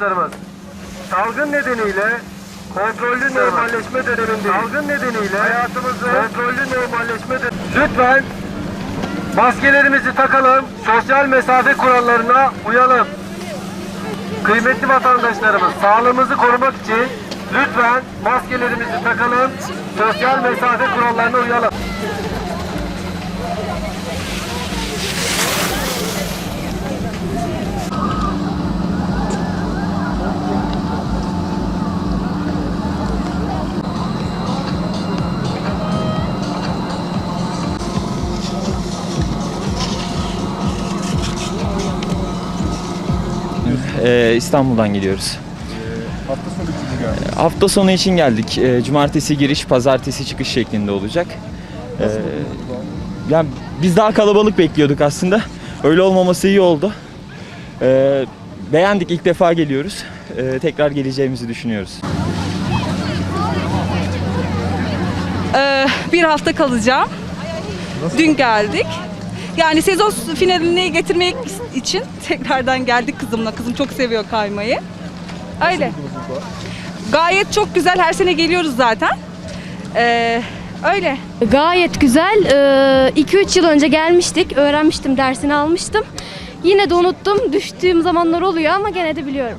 Darımız. Salgın nedeniyle kontrollü normalleşme dönemindeyiz. Salgın nedeniyle hayatımızı kontrollü normalleşme Lütfen maskelerimizi takalım, sosyal mesafe kurallarına uyalım. Kıymetli vatandaşlarımız, sağlığımızı korumak için lütfen maskelerimizi takalım, sosyal mesafe kurallarına uyalım. Ee, İstanbul'dan geliyoruz. Hafta sonu için geldi. Hafta sonu için geldik. Ee, cumartesi giriş, pazartesi çıkış şeklinde olacak. Ee, yani biz daha kalabalık bekliyorduk aslında. Öyle olmaması iyi oldu. Ee, beğendik ilk defa geliyoruz. Ee, tekrar geleceğimizi düşünüyoruz. Ee, bir hafta kalacağım. Dün geldik. Yani sezon finalini getirmek için tekrardan geldik kızımla. Kızım çok seviyor kaymayı. Öyle. Gayet çok güzel. Her sene geliyoruz zaten. Ee, öyle. Gayet güzel. 2-3 yıl önce gelmiştik. Öğrenmiştim, dersini almıştım. Yine de unuttum. Düştüğüm zamanlar oluyor ama gene de biliyorum.